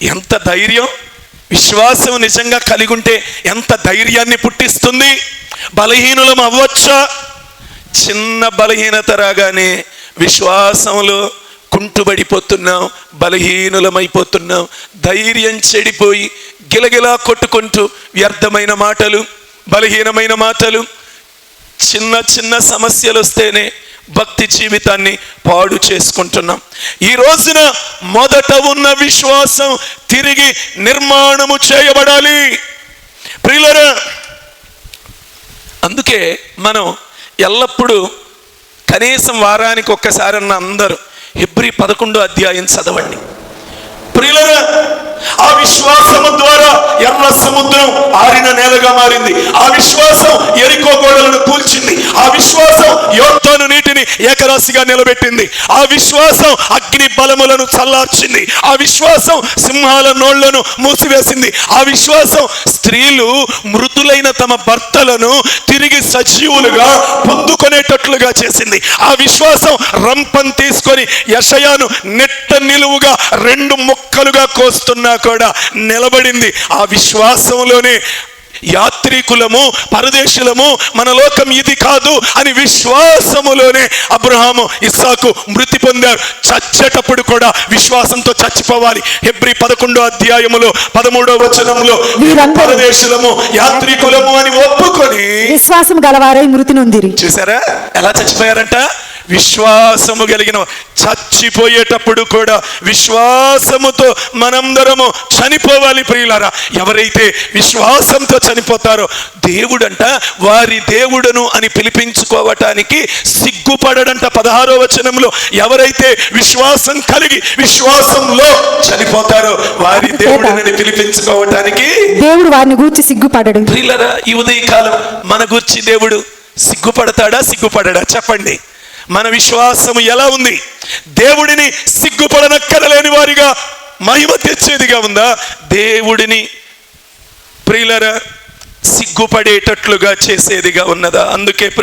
ఎంత ధైర్యం? విశ్వాసం నిజంగా కలిగి ఉంటే ఎంత ధైర్యాన్ని పుట్టిస్తుంది? బలహీనులం అవ్వచ్చా? చిన్న బలహీనత రాగానే విశ్వాసంలో కుంటుబడిపోతున్నాం బలహీనులమైపోతున్నాం ధైర్యం చెడిపోయి గిలగిలా కొట్టుకుంటూ వ్యర్థమైన మాటలు బలహీనమైన మాటలు చిన్న చిన్న సమస్యలు వస్తేనే భక్తి జీవితాన్ని పాడు చేసుకుంటున్నాం. ఈ రోజున మొదట ఉన్న విశ్వాసం తిరిగి నిర్మాణము చేయబడాలి. ప్రియులరా అందుకే మనం ఎల్లప్పుడూ కనీసం వారానికి ఒక్కసారన్న అందరూ హిబ్రి పదకొండో అధ్యాయం చదవండి. ప్రియులరా ఆ విశ్వాసము ద్వారా ఎర్ర సముద్రం ఆరిన నేలగా మారింది. ఆ విశ్వాసం ఎరికో గోడలను కూల్చింది. ఆ విశ్వాసం యోర్తాను ఏకరాశిగా నిలబెట్టింది. ఆ విశ్వాసం అగ్ని బలములను చల్లార్చింది. ఆ విశ్వాసం సింహాల నోళ్ళను మూసివేసింది. ఆ విశ్వాసం స్త్రీలు మృతులైన తమ భర్తలను తిరిగి సజీవులుగా పొందుకునేటట్లుగా చేసింది. ఆ విశ్వాసం రంపం తీసుకొని యషయాను నెట్ట నిలువుగా రెండు ముక్కలుగా కోస్తున్నా కూడా నిలబడింది. ఆ విశ్వాసంలోనే యాత్రికులము పరదేశులము మన లోకం ఇది కాదు అని విశ్వాసములోనే అబ్రహాము ఇస్సాకు మృతి పొందారు. చచ్చేటప్పుడు కూడా విశ్వాసంతో చచ్చిపోవాలి. హెబ్రి పదకొండో అధ్యాయములో పదమూడో వచనంలో పరదేశులము యాత్రికులము అని ఒప్పుకొని విశ్వాసం గలవారై మృతి నొందిరి. చూసారా? ఎలా చచ్చిపోయారంట? విశ్వాసము కలిగిన చచ్చిపోయేటప్పుడు కూడా విశ్వాసముతో మనందరము చనిపోవాలి ప్రియులారా. ఎవరైతే విశ్వాసంతో చనిపోతారో దేవుడంట వారి దేవుడను అని పిలిపించుకోవటానికి సిగ్గుపడడంట పదహారో వచనంలో. ఎవరైతే విశ్వాసం కలిగి విశ్వాసంలో చనిపోతారో వారి దేవుడనని పిలిపించుకోవటానికి దేవుడు వారిని గూర్చి సిగ్గుపడడు. ప్రియులరా ఈ ఉదయకాలం మన గుర్చి దేవుడు సిగ్గుపడతాడా సిగ్గుపడడా? చెప్పండి. మన విశ్వాసము ఎలా ఉంది? దేవుడిని సిగ్గుపడనక్కరలేని వారిగా మహిమ తెచ్చేదిగా ఉందా? దేవుడిని ప్రియులరా సిగ్గుపడేటట్లుగా చేసేదిగా ఉన్నదా? అందుకే ప్రి